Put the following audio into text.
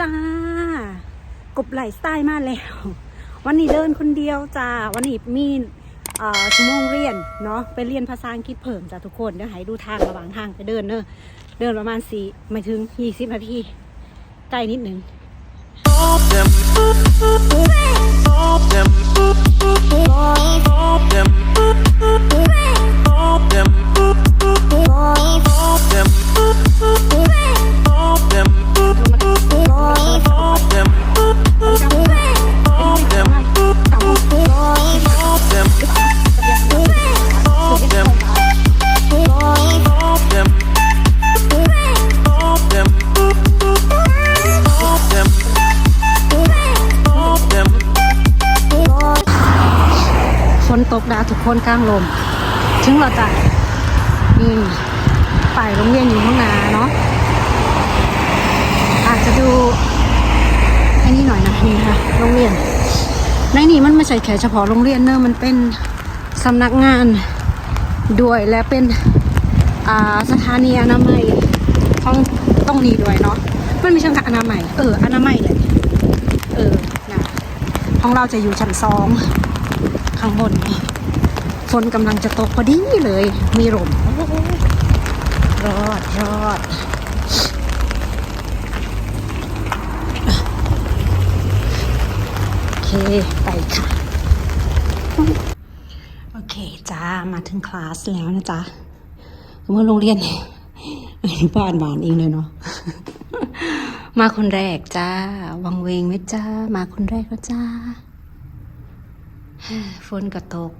จ้า กบไหลสไตล์มาแล้ว วันนี้เดินคนเดียวจ้า วันนี้มีชั่วโมงเรียนเนาะไปเรียนภาษาอังกฤษเพิ่มจ้าทุกคนเดี๋ยวให้ดูทางระหว่างทางไปเดินเนอะเดินประมาณสี่ไม่ถึงยี่สิบนาที ใกล้นิดหนึ่ง นตกดาทุกคนกลางลม ถึงเราจะนี่ฝ่ายโรงเรียนอยู่ข้างหน้าเนาะอาจจะดูไอ้นี่หน่อยนะนี่ค่ะโรงเรียน ในนี่มันไม่ใช่แค่เฉพาะโรงเรียนเนอะมันเป็นสำนักงานด้วยและเป็นอ่าสถานีอนามัยของต้องนี้ด้วยเนาะมันมีเชิงกับอนามัยเอออนามัยเลยเออนะของเราจะอยู่ชั้นสองางบนนี่ฝนกำลังจะตกพอดีเลย มีลมรอดรอดโอเค ไปค่ะ โอเค จ้า มาถึงคลาสแล้วนะจ๊ะเมื่อโรงเรียนอนุบาลบานเองเลยเนาะมาคนแรกจ้า วังเวงไหมจ้า มาคนแรกแล้วจ้า ฝนก็ตก